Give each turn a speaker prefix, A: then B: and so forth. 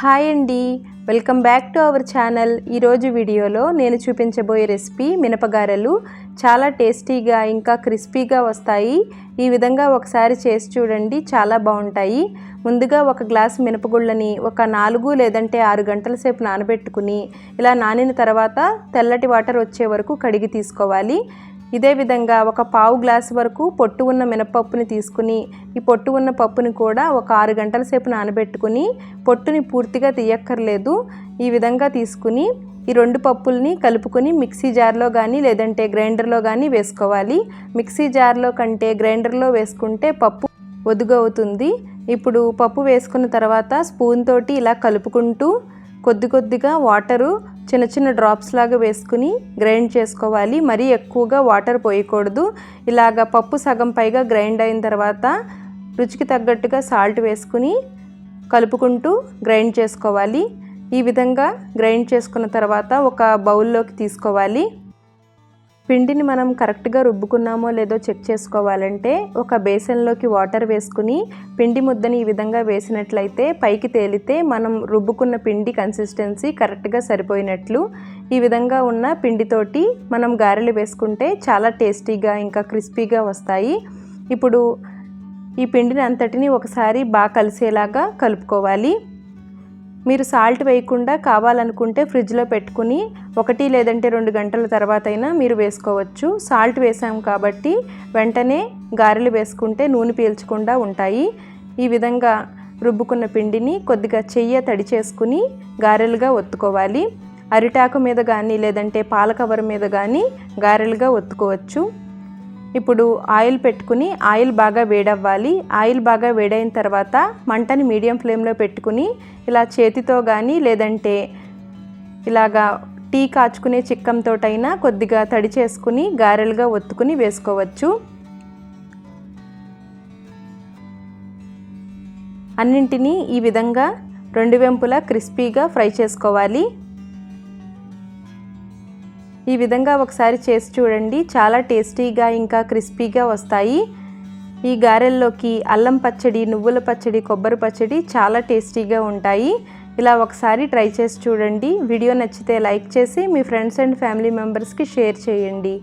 A: Hi అండి. Welcome back to our channel. ఈరోజు వీడియోలో నేను చూపించబోయే రెసిపీ మినపగారెలు. చాలా టేస్టీగా ఇంకా క్రిస్పీగా వస్తాయి. ఈ విధంగా ఒకసారి చేసి చూడండి చాలా బాగుంటాయి. ముందుగా ఒక గ్లాస్ మినపగుళ్ళని ఒక నాలుగు లేదంటే ఆరు గంటల సేపు నానబెట్టుకుని ఇలా నానిన తర్వాత తెల్లటి వాటర్ వచ్చే వరకు కడిగి తీసుకోవాలి. ఇదే విధంగా ఒక పావు గ్లాస్ వరకు పొట్టు ఉన్న మినపప్పుని తీసుకుని ఈ పొట్టు ఉన్న పప్పుని కూడా ఒక ఆరు గంటల సేపు నానబెట్టుకుని పొట్టుని పూర్తిగా తీయక్కర్లేదు. ఈ విధంగా తీసుకుని ఈ రెండు పప్పుల్ని కలుపుకొని మిక్సీ జార్లో కానీ లేదంటే గ్రైండర్లో కానీ వేసుకోవాలి. మిక్సీ జార్లో కంటే గ్రైండర్లో వేసుకుంటే పప్పు ఒదుగవుతుంది. ఇప్పుడు పప్పు వేసుకున్న తర్వాత స్పూన్ తోటి ఇలా కలుపుకుంటూ కొద్ది కొద్దిగా వాటరు చిన్న చిన్న డ్రాప్స్ లాగా వేసుకుని గ్రైండ్ చేసుకోవాలి. మరీ ఎక్కువగా వాటర్ పోయకూడదు. ఇలాగ పప్పు సగం పైగా గ్రైండ్ అయిన తర్వాత రుచికి తగ్గట్టుగా సాల్ట్ వేసుకుని కలుపుకుంటూ గ్రైండ్ చేసుకోవాలి. ఈ విధంగా గ్రైండ్ చేసుకున్న తర్వాత ఒక బౌల్లోకి తీసుకోవాలి. పిండిని మనం కరెక్ట్గా రుబ్బుకున్నామో లేదో చెక్ చేసుకోవాలంటే ఒక బేసన్లోకి వాటర్ వేసుకుని పిండి ముద్దని ఈ విధంగా వేసినట్లయితే పైకి తేలితే మనం రుబ్బుకున్న పిండి కన్సిస్టెన్సీ కరెక్ట్గా సరిపోయినట్లు ఈ విధంగా ఉన్న పిండితోటి మనం గారెలు వేసుకుంటే చాలా టేస్టీగా ఇంకా క్రిస్పీగా వస్తాయి. ఇప్పుడు ఈ పిండిని అంతటిని ఒకసారి బాగా కలిసేలాగా కలుపుకోవాలి. మీరు సాల్ట్ వేయకుండా కావాలనుకుంటే ఫ్రిడ్జ్లో పెట్టుకుని ఒకటి లేదంటే రెండు గంటల తర్వాత అయినా మీరు వేసుకోవచ్చు. సాల్ట్ వేసాం కాబట్టి వెంటనే గారెలు వేసుకుంటే నూనె పీల్చకుండా ఉంటాయి. ఈ విధంగా రుబ్బుకున్న పిండిని కొద్దిగా చెయ్య తడి చేసుకుని గారెలుగా ఒత్తుకోవాలి. అరిటాకు మీద కానీ లేదంటే పాల కవర్ మీద కానీ గారెలుగా ఒత్తుకోవచ్చు. ఇప్పుడు ఆయిల్ పెట్టుకుని ఆయిల్ బాగా వేడవ్వాలి. ఆయిల్ బాగా వేడైన తర్వాత మంటని మీడియం ఫ్లేమ్లో పెట్టుకుని ఇలా చేతితో కానీ లేదంటే ఇలాగా టీ కాచుకునే చిక్కంతోటైనా కొద్దిగా తడి చేసుకుని గారెలుగా ఒత్తుకుని వేసుకోవచ్చు. అన్నింటినీ ఈ విధంగా రెండు వెంపులా క్రిస్పీగా ఫ్రై చేసుకోవాలి. ఈ విధంగా ఒకసారి చేసి చూడండి. చాలా టేస్టీగా ఇంకా క్రిస్పీగా వస్తాయి. ఈ గారెల్లోకి అల్లం పచ్చడి నువ్వుల పచ్చడి కొబ్బరి పచ్చడి చాలా టేస్టీగా ఉంటాయి. ఇలా ఒకసారి ట్రై చేసి చూడండి. వీడియో నచ్చితే లైక్ చేసి మీ ఫ్రెండ్స్ అండ్ ఫ్యామిలీ మెంబర్స్కి షేర్ చేయండి.